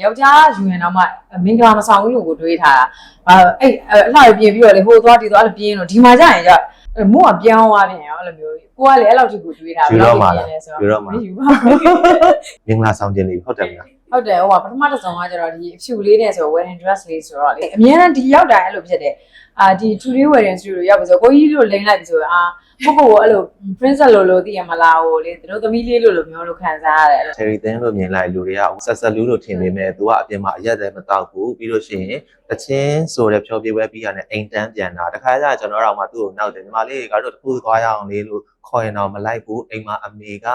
ယောက်ျားယူရင်တော့မှမင်္ဂလာမဆောင်ဘူးလို့ကိုတွေးထားတာအဲအဲ့အလှရပြင်ပြီးတော့လေဟိုသွားဒီသွားအဲ့လိုပြင်းတော့ဒီမှာကျရင်ကျမုံကပြောင်းသွားပြန်ရောအဲ့လိုမျိုးကိုကလေအဲ့လောက်ထိကိုတွေးထားယူတော့မှာလားလဲဆိုယူတော့မှာမယူပါမင်္ဂလာဆောင်ခြင်းလေးဟုတ်တယ်မလားဟုတ်တယ်ဟိုကပထမတစ်စုံကကျတော့ဒီအဖြူလေးနဲ့ဆို wedding dress လေးဆိုတော့လေအများနဲ့ဒီရောက်တိုင်းအဲ့လိုဖြစ်တယ်အာဒီ today wedding studio ရောက်ပြီဆိုကိုကြီးတို့လိန်လိုက်ပြီဆိုရင်အာ ကိုကိုကိုအဲ့လို princess လိုလိုသိရမလားဟိုလေသူတို့သမီးလေးလိုလိုမျိုးလို့ခံစားရတယ်အဲ့လိုချယ်ရီသင်းလို့မြင်လိုက်လူတွေကဆက်ဆက်လူးလို့ထင်ပေမဲ့သူကအပြင်မှာအရက်လည်းမတောက်ဘူးပြီးလို့ရှိရင်တချင်းဆိုတဲ့ဖြောပြပွဲပြီးရတဲ့အိမ်တန်းပြန်တာတခါကျကျွန်တော်တို့မှသူ့ကိုနောက်တယ်ညီမလေးကတော့တခုသွားရအောင်လေးလို့ခေါ်ရင်တော့မလိုက်ဘူးအိမ်မှာအမေက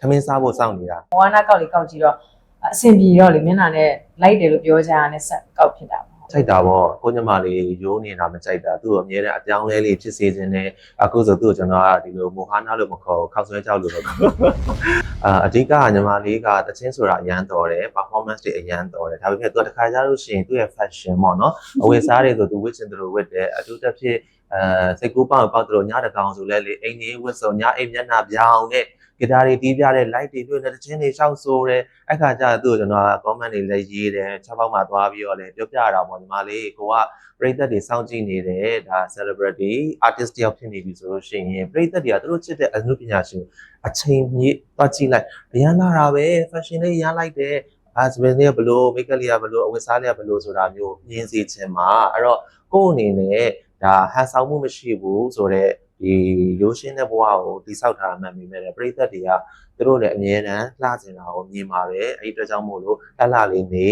သမင်းစားဖို့စောင့်နေတာဝါနာကောက်လေးကောက်ကြည့်တော့အဆင်ပြေတော့လေမျက်နှာနဲ့လိုက်တယ်လို့ပြောကြရတယ်ဆက်ကောက်ဖြစ်တာပေါ့ ကြိုက်တာပေါ့ကိုညမလေးရိုးနေတာမကြိုက်တာသူ့ကိုအမြဲတမ်းအပြောင်းလဲလေးဖြစ်စေခြင်းနဲ့အခုဆိုသူ့ကိုကျွန်တော်ကဒီလိုမိုဟာနာလို့မခေါ်ဘူးခောက်ဆွဲကြောက်လို့တော့အာအဓိကညီမလေးကတချင်းဆိုတာအရန်တော်တယ် performance တွေအရန်တော်တယ်ဒါပေမဲ့သူကတစ်ခါကြလို့ရှိရင်သူ့ရဲ့ fashion ပေါ့နော်အဝတ်စားတွေဆိုသူဝတ်ချင်တယ်လို့ဝတ်တယ်အထူးသဖြင့်အဲစိတ်ကူးပေါက်ပေါက်တယ်လို့ညတကောင်ဆိုလဲလေအိမ်ကြီးဝတ်စုံညအိမ်မျက်နှာပြောင်းနဲ့ ဂီတာတွေတီးပြတဲ့ light တွေတွေ့နေတချင်းတွေရှောက်ဆိုတယ်အဲ့ခါကျသူ့ကိုကျွန်တော်က comment တွေလည်းရေးတယ်ချက်ပေါက်မှာသွားပြီးတော့လည်းပြောပြတာပေါ့ညီမလေးကိုကပရိသတ်တွေစောင့်ကြည့်နေတယ်ဒါ celebrity artist တယောက်ဖြစ်နေပြီဆိုလို့ရှိရင်ပရိသတ်တွေကသူတို့ချစ်တဲ့အမှုပညာရှင်အချိန်မြေသွားကြည့်လိုက်အရန်လာတာပဲ fashion လေးရမ်းလိုက်တယ်အာစပင်လေးကဘလို့ make up လေးကဘလို့အဝတ်စားလေးကဘလို့ဆိုတာမျိုးမြင်စေချင်မှာအဲ့တော့ကိုယ့်အနေနဲ့ဒါဟန်ဆောင်မှုမရှိဘူးဆိုတော့ ဒီရိုးရှင်းတဲ့ဘဝကိုတိဆောက်ထားမှန်ပြီမဲ့ပရိသတ်တွေကသူတို့လည်းအမြဲတမ်းလှစင်တာကိုမြင်ပါပဲအဲ့ဒီအတွက်ကြောင့်မို့လို့လှလှလေးနေ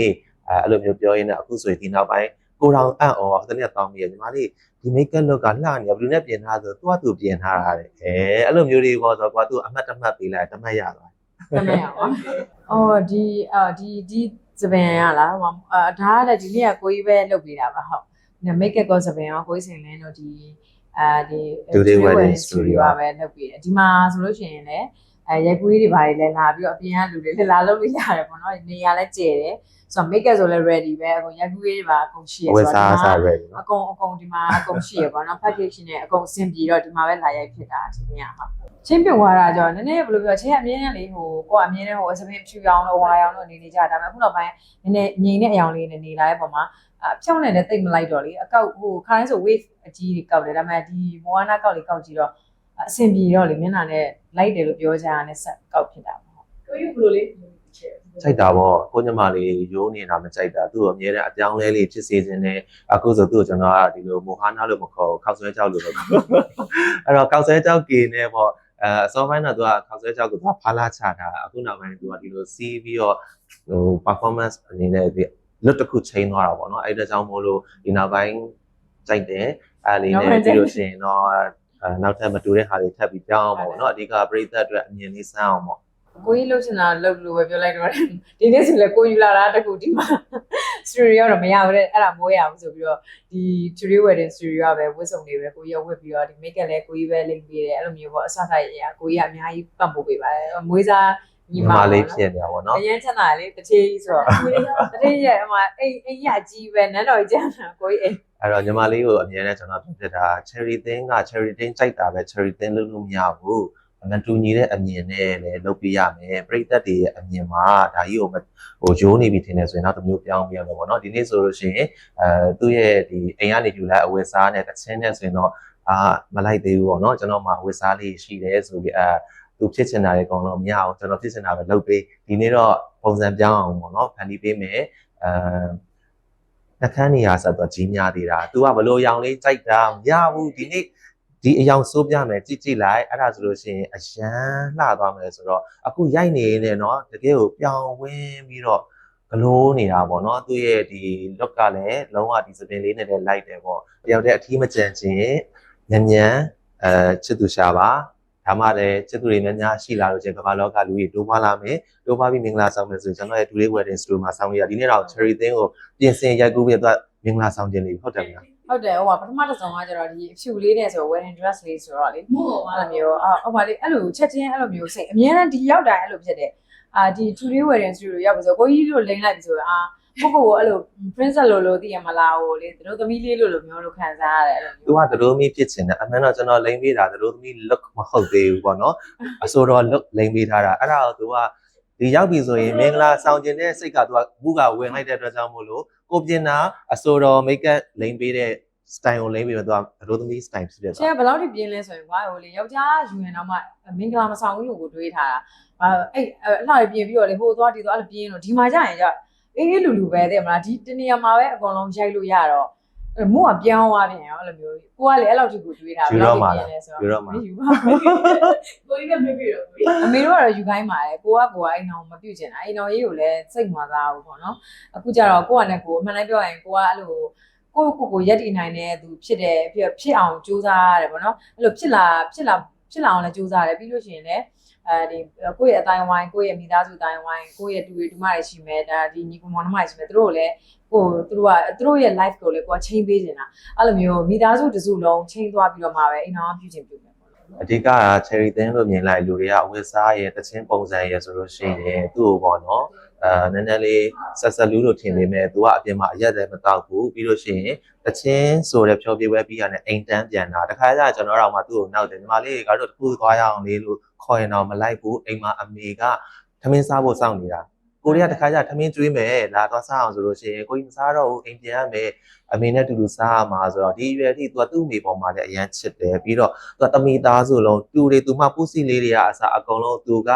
အဲအဲ့လိုမျိုးပြောရင်းနဲ့အခုဆိုရင်ဒီနောက်ပိုင်းကိုတော်အံ့ဩတနေ့တောင်းမိရညီမလေးဒီ make up look ကလှနေဘယ်လိုနဲ့ပြင်ထားဆိုသူကသူပြင်ထားတာတဲ့အဲအဲ့လိုမျိုးတွေပေါ့ဆိုတော့သူအမှတ်တမှတ်ပေးလိုက်တမှတ်ရသွားတမန်ရပါအော်ဒီအာဒီဒီစပင်ရလားဟိုအာဒါကလည်းဒီနေ့ကကိုကြီးပဲလုပ်ပေးတာပါဟုတ်ဒီ make up ကောစပင်ရောကိုကြီးစင်လင်းတို့ဒီ အာဒီ Today Wedding Studio ကပဲလုပ်ပေးတယ်ဒီမှာဆိုလို့ရှိရင်လည်းအဲရိုက်ကူးတွေဘာတွေလဲလာပြီးတော့အပြင်ကလူတွေလည်းလာလုပ်လို့ရတယ်ပေါ့နော်နေရာလည်းကျယ်တယ်ဆိုတော့ make up ဆိုလည်း ready ပဲအကုန်ရိုက်ကူးတွေပါအကုန်ရှိရအဝတ်စားစားတော့ ready အနော်ကုန်အကုန်ဒီမှာအကုန်ရှိရပေါ့နော် package နဲ့အကုန်အဆင်ပြေတော့ဒီမှာပဲလာရိုက်ဖြစ်တာဒီနေ့ကဟုတ်ချင်းပြုတ်သွားတာကြောင့်နည်းနည်းဘယ်လိုပြောချင်းအမြဲတမ်းလေးဟိုကိုကအမြဲတမ်းဟိုအစပင်းဖြူအောင်လို့ဝါအောင်လို့နေနေကြတာဒါပေမဲ့အခုနောက်ပိုင်းနည်းနည်းငြိမ်တဲ့အယောင်လေးနဲ့နေလာတဲ့ပုံမှာအ ဖြောင်းနဲ့လည်းတိတ်မလိုက်တော့လေအကောက်ဟိုခါတိုင်းဆို wave အကြီးတွေကောက်တယ်ဒါပေမဲ့ဒီမောဟနာကောက်လေးကောက်ကြည့်တော့အဆင်ပြေတော့လေမျက်နှာနဲ့လိုက်တယ်လို့ပြောကြတာနဲ့ဆက်ကောက်ဖြစ်တာပေါ့ကိုကြီးဘယ်လိုလေးချက်ကြိုက်တာပေါ့ကိုညမလေးရိုးနေတာမကြိုက်တာသူ့ကိုအမြဲတမ်းအပြောင်းလဲလေးဖြစ်စေခြင်းနဲ့အခုဆိုသူ့ကိုကျွန်တော်ကဒီလိုမိုဟာနာလို့မခေါ်ဘူးခောက်ဆွဲကြောက်လို့တော့အဲ့တော့ခောက်ဆွဲကြောက်ကေနေပေါ့အဲအစောပိုင်းတော့သူကခောက်ဆွဲကြောက်ကိုသူကဖားလာချတာအခုနောက်ပိုင်းသူကဒီလိုစီးပြီးတော့ဟို performance အနေနဲ့ဒီ လွတ်တစ်ခုချိန်သွားတာပေါ့နော်အဲ့ဒါကြောင့်မို့လို့ဒီနောက်ပိုင်းကြိုက်တယ်အဲ့လေးနဲ့ပြီးလို့ရှိရင်တော့အဲနောက်ထပ်မတူတဲ့ဟာတွေထပ်ပြီးပြောင်းအောင်ပေါ့နော်အဓိကပရိသတ်အတွက်အမြင်လေးစမ်းအောင်ပေါ့ကိုကြီးလှုပ်ချင်တာလှုပ်လို့ပဲပြောလိုက်တော့တယ်ဒီနေ့ဆိုလည်းကိုယူလာတာတကူဒီမှာ studio တော့မရဘူးတဲ့အဲ့ဒါမိုးရအောင်ဆိုပြီးတော့ဒီ studio wedding studio ကပဲဝတ်စုံတွေပဲကိုကြီးကဝတ်ပြီးတော့ဒီ make up လည်းကိုကြီးပဲလိမ့်ပေးတယ်အဲ့လိုမျိုးပေါ့အဆအဆရရကိုကြီးကအများကြီးပတ်ဖို့ပေးပါတယ်မွေးစား ညီညီမမလေးလေးဖြဖြစ်စ်နေတာပေါ့နော်အရင်ချမ်းသာလေတထေးကြီးဆိုတော့တထေးရဲ့အမအိမ်အိမ်ရကြီးပဲနန်းတော်ကြီးကျန်းတာကိုကြီးအိမ်အဲ့တော့ညီမလေးကိုအမြဲတမ်းကျွန်တော်ပြောပြတာ cherry thing က cherry thing ကြိုက်တာပဲ cherry thing လုပ်လို့မရဘူးအမှန်တူညီတဲ့အမြင်နဲ့လည်းလုပ်ပြရမယ်ပြိသက်တွေရဲ့အမြင်မှာဒါကြီးကိုမဟိုဂျိုးနေပြီထင်တယ်ဆိုရင်နောက်တစ်မျိုးပြောင်းပြရမယ်ပေါ့နော်ဒီနေ့ဆိုလို့ရှိရင်အဲသူ့ရဲ့ဒီအိမ်ကနေယူလာအဝတ်စားနဲ့တချင်းနဲ့ဆိုရင်တော့အာမလိုက်သေးဘူးပေါ့နော်ကျွန်တော်မှအဝတ်စားလေးရှိတယ်ဆိုပြီးအဲ သူဖြစ်ချင်တာတွေအကုန်လုံးမရအောင်ကျွန်တော်ဖြစ်ချင်တာပဲလုပ်ပေးဒီနေ့တော့ပုံစံပြောင်းအောင်ပေါ့နော်ဖန်တီးပေးမယ်အဲနှကန်းနေရဆက်တော့ကြီးများသေးတာ။ तू ကဘလို့ရောင်လေးကြိုက်တာမရဘူးဒီနေ့ဒီအယောင်စိုးပြမယ်ကြည့်ကြည့်လိုက်အဲ့ဒါဆိုလို့ရှိရင်အရန်လှသွားမယ်ဆိုတော့အခုရိုက်နေနေနော်တကယ်ကိုပြောင်းဝင်းပြီးတော့ဂလိုးနေတာပေါ့နော်သူ့ရဲ့ဒီ look ကလည်းလုံးဝဒီစပင်လေးနဲ့လည်းလိုက်တယ်ပေါ့တယောက်တည်းအထီးမကြံခြင်းညံ့ညံ့အဲချစ်သူရှာပါ ဒါမှလည်းချစ်သူတွေများများရှိလာလို့ချင်းကမ္ဘာလောကလူကြီးတိုးပွားလာမယ်တိုးပွားပြီးမင်္ဂလာဆောင်မယ်ဆိုရင်ကျွန်တော်ရဲ့ Today Wedding Studio မှာဆောင်ရဒီနေ့တော့ Cherry Thing ကိုပြင်ဆင်ရိုက်ကူးပြီးတော့မင်္ဂလာဆောင်ခြင်းလေးဟုတ်တယ်မလားဟုတ်တယ်ဟိုကပထမတစ်စုံကကျတော့ဒီအဖြူလေးနဲ့ဆို wedding dress လေးဆိုတော့လေမို့ပါအဲ့လိုမျိုးအာဟုတ်ပါလေအဲ့လိုချက်ချင်းအဲ့လိုမျိုးစိတ်အများနဲ့ဒီရောက်တိုင်းအဲ့လိုဖြစ်တယ်အာဒီ today wedding studio ရောက်ပြီဆိုကိုကြီးတို့လိန်လိုက်ပြီဆိုရင်အာ ကိုကိုကိုအဲ့လို princess လိုလိုသိရမလားဟိုလေသူတို့သမီးလေးလိုလိုမျိုးလို့ခံစားရတယ်အဲ့လိုသူကသတို့မီဖြစ်ချင်တယ်အမှန်တော့ကျွန်တော်လိမ့်ပေးတာသတို့သမီး look မဟုတ်သေးဘူးပေါ့နော်အဆိုတော့ look လိမ့်ပေးထားတာအဲ့ဒါကိုသူကဒီရောက်ပြီဆိုရင်မင်္ဂလာဆောင်ကျင်တဲ့စိတ်ကသူကဘူးကဝင်လိုက်တဲ့အတွက်ကြောင့်မို့လို့ကိုပြင်တာအစိုးရမိတ်ကပ်လိမ့်ပေးတဲ့ style ကိုလိမ့်ပြီးတော့သူကအရိုသမီး style ဖြစ်သွားချဲဘယ်လောက်ထိပြင်းလဲဆိုရင်ကွာဟိုလေယောက်ျားယူရင်တော့မှမင်္ဂလာမဆောင်ဘူးလို့ကိုတွေးထားတာအာအဲ့အလှရပြင်းပြီးတော့လေဟိုသွားဒီသွားအဲ့လိုပြင်းတော့ဒီမှာကျရင်ကျ အေးအေးလူလူပဲတဲ့မလားဒီတနေရာမှာပဲအကုန်လုံးရိုက်လို့ရတော့အဲ့မို့ကပြောင်းသွားပြန်ရောအဲ့လိုမျိုးကိုကလေအဲ့လောက်ထိကိုတွေးထားဘယ်လောက်ထိပြင်းလဲဆိုတော့ယူပါမယ်ကိုကြီးကမပြေတော့ဘူးအမေတို့ကတော့ယူခိုင်းပါတယ်ကိုကကိုကအိမ်အောင်မပြုတ်ချင်တာအိမ်အောင်ရေးကိုလည်းစိတ်မသားဘူးပေါ့နော်အခုကျတော့ကိုကနဲ့ကိုအမှန်တမ်းပြောရင်ကိုကအဲ့လိုကိုကိုကိုရက်တည်နိုင်တဲ့သူဖြစ်တယ်ဖြစ်ဖြစ်အောင်ကြိုးစားရတယ်ပေါ့နော်အဲ့လိုဖြစ်လာဖြစ်လာ ဖြစ်လာအောင်လည်းကြိုးစားရတယ်ပြီးလို့ရှိရင်လည်းအဲဒီကိုယ့်ရဲ့အတိုင်းဝိုင်းကိုယ့်ရဲ့မိသားစုအတိုင်းဝိုင်းကိုယ့်ရဲ့တူတွေတူမတွေရှိမယ်ဒါဒီညီကောင်မောင်နှမတွေရှိမယ်သူတို့ကိုလည်းကိုသူတို့ကသူတို့ရဲ့ life ကိုလည်းကိုကချိန်ပေးနေတာအဲ့လိုမျိုးမိသားစုတစ်စုလုံးချိန်သွားပြီးတော့မှပဲအိမ်အောင်ပြုချင်ပြုမယ်ပေါ့နော်အဓိကက cherry သင်းလို့မြင်လိုက်လူတွေကဝက်စားရဲ့တချင်းပုံစံရဲ့ဆိုလို့ရှိရင်သူ့ကိုပေါ့နော် အဲနည်းနည်းလေးဆက်ဆက်လူးလို့ထင်ပေမဲ့သူကအပြင်မှာအရက်လည်းမတောက်ဘူးပြီးလို့ရှိရင်တချင်းဆိုတဲ့ဖြောပြပွဲပြီးရတယ်အိမ်တန်းပြန်တာတခါကျကျွန်တော်တို့မှသူ့ကိုနောက်တယ်ညီမလေးကတော့တခုသွားရအောင်လေးလို့ခေါ်ရင်တော့မလိုက်ဘူးအိမ်မှာအမေကထမင်းစားဖို့စောင့်နေတာ ကိုရီးယားတခါကျထမင်းကျွေးမယ်လာတော့စားအောင်ဆိုလို့ရှိရင်ကိုကြီးမစားတော့ဘူးအိမ်ပြန်ရမယ်အမေနဲ့တူတူစားရမှာဆိုတော့ဒီအရွယ်ထိသူကသူ့အမေပေါ်မှာလည်းအရန်ချစ်တယ်ပြီးတော့သူကတမိသားစုလုံးတူတွေသူမှပူစီလေးတွေကအစားအကုန်လုံးသူက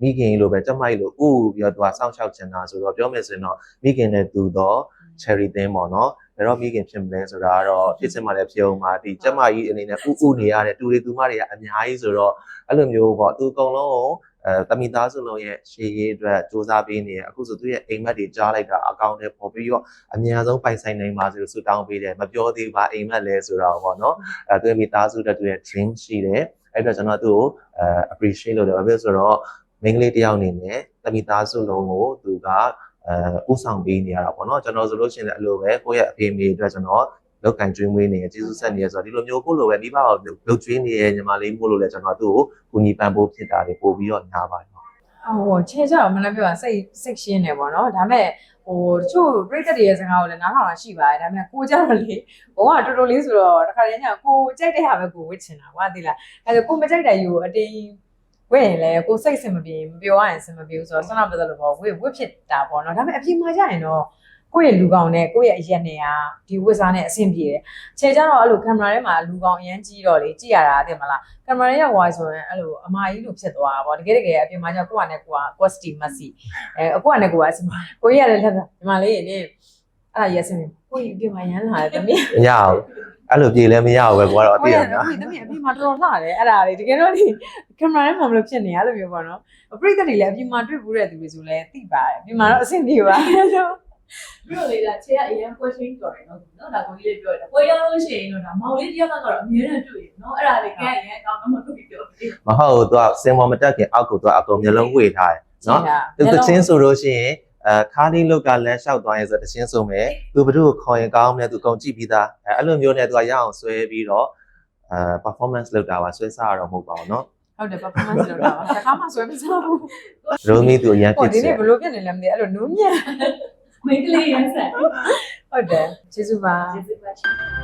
မိခင်လိုပဲကြက်မိုက်လိုဥပြီးတော့သူကစောင့်ရှောက်ချင်တာဆိုတော့ပြောမယ်ဆိုရင်တော့မိခင်နဲ့တူတော့ cherry သင်းပေါ့နော်ဘယ်တော့မိခင်ဖြစ်မလဲဆိုတာကတော့ဖြစ်စင်မှလည်းဖြစ်အောင်ပါဒီကြက်မကြီးအနေနဲ့ဥဥနေရတဲ့တူတွေသူမတွေကအများကြီးဆိုတော့အဲ့လိုမျိုးပေါ့သူအကုန်လုံးကို အဲတမိသားစုလုံးရဲ့ရှေးရေးအတွက်စူးစမ်းပေးနေတယ်အခုဆိုသူရဲ့အိမ်မက်တွေကြားလိုက်တာအကောင့်ထဲပေါ်ပြီးတော့အများဆုံးပိုင်ဆိုင်နိုင်ပါစေလို့ဆုတောင်းပေးတယ်မပြောသေးပါအိမ်မက်လဲဆိုတော့ပေါ့နော်အဲသူရဲ့မိသားစုတက်သူရဲ့ dream ရှိတယ်အဲ့တော့ကျွန်တော်သူ့ကိုအဲ appreciate လုပ်တယ်ဘာဖြစ်လို့ဆိုတော့မိန်းကလေးတစ်ယောက်အနေနဲ့တမိသားစုလုံးကိုသူကအဲဥဆောင်ပေးနေရတာပေါ့နော်ကျွန်တော်ဆိုလို့ရှိရင်လည်းအလိုပဲကိုယ့်ရဲ့အဖေအမေအတွက်ကျွန်တော် လောက်ကင်ကျွေးမွေးနေရကျေးဇူးဆက်နေရဆိုတော့ဒီလိုမျိုးကိုယ့်လိုပဲမိဘကိုလုပ်ကျွေးနေရညီမလေးမို့လို့လည်းကျွန်တော်သူ့ကိုကူညီပံ့ပိုးဖြစ်တာတွေပို့ပြီးတော့ညားပါတယ်ဟိုချဲကြတော့မနေ့ပြောတာစိတ်စိတ်ရှင်းတယ်ပေါ့နော်ဒါပေမဲ့ဟိုတချို့ပြိသက်တွေရဲ့စကားကိုလည်းနားထောင်တာရှိပါတယ်ဒါပေမဲ့ကိုကြတော့လေဘုံကတော်တော်လေးဆိုတော့တခါတည်းညကိုကြိုက်တဲ့ဟာပဲကိုဝစ်ချင်တာကွာသိလားအဲဒါကိုမကြိုက်တဲ့ယူကိုအတင်းဝစ်ရင်လည်းကိုစိတ်စင်မပြေမပြောရရင်စင်မပြေဘူးဆိုတော့ဆန္ဒပြတယ်လို့ပေါ့ဝစ်ဝစ်ဖြစ်တာပေါ့နော်ဒါပေမဲ့အပြင်မှာကြရင်တော့ ကိုယ့်ရဲ့လူကောင်နဲ့ကိုယ့်ရဲ့အရက်နဲ့ကဒီဝစ်စားနဲ့အဆင်ပြေတယ်။ခြေကြတော့အဲ့လိုကင်မရာထဲမှာလူကောင်အရန်ကြီးတော့လေကြည့်ရတာသိမလားကင်မရာထဲရောက်သွားဆိုရင်အဲ့လိုအမကြီးလိုဖြစ်သွားတာပေါ့တကယ်တကယ်အပြင်မှာကျကိုယ့်ကနဲ့ကိုယ်က questi messi အဲအကိုကနဲ့ကိုယ်ကအစမကိုကြီးရတယ်လက်ဒီမှာလေးနေအဲ့ဒါရက်စင်းကိုကြီးအပြင်မှာရမ်းလာတယ်တမီးမရဘူးအဲ့လိုပြေလည်းမရဘူးပဲကိုကတော့အကိုသိရကြီးနော်တမီးအပြင်မှာတော်တော်လှတယ်အဲ့ဒါလေတကယ်တော့ဒီကင်မရာထဲမှာမလို့ဖြစ်နေရလို့ပြောပါတော့ပြိတ္တတွေလည်းအပြင်မှာတွေ့ဘူးတဲ့သူတွေဆိုလည်းသိပါတယ်အပြင်မှာတော့အဆင်ပြေပါအဲ့လို ပြီးတော့လေဒါချေကအရင် question ကြော်တယ်နော်နော်ဒါကိုကြီးလေးပြောတယ်ပွဲရောက်လို့ရှိရင်တော့ဒါမောင်လေးတယောက်ကတော့အမြဲတမ်းတွေ့ရနော်အဲ့ဒါလေးကအရင်ကောင်းတော့မတွေ့ပြောမဟုတ်ဘူးသူကစင်ပေါ်မတက်ခင်အောက်ကိုသူကအကုန်မျိုးလုံးဝေထားတယ်နော်သူတချင်းဆိုလို့ရှိရင်အဲခါးလေးလုတ်ကလမ်းလျှောက်သွားရင်ဆိုတချင်းဆိုမယ်သူဘ누구ကိုခေါ်ရင်ကောင်းမလဲသူကုန်ကြည့်ပြီးသားအဲအဲ့လိုမျိုးနဲ့သူကရအောင်ဆွဲပြီးတော့အဲ performance လုပ်တာပါဆွဲစားရတော့မဟုတ်ပါဘူးနော်ဟုတ်တယ် performance လုပ်တာပါတစ်ခါမှဆွဲမစားဘူးရိုမီသူအရင်ဖြစ်တယ်ဒီနေ့ဘလို့ဖြစ်နေလဲမသိအဲ့လိုနုံးမြတ် မိန်းကလေးရန်ဆက်ဟုတ်တယ်ကျေးဇူးပါကျေးဇူးပါ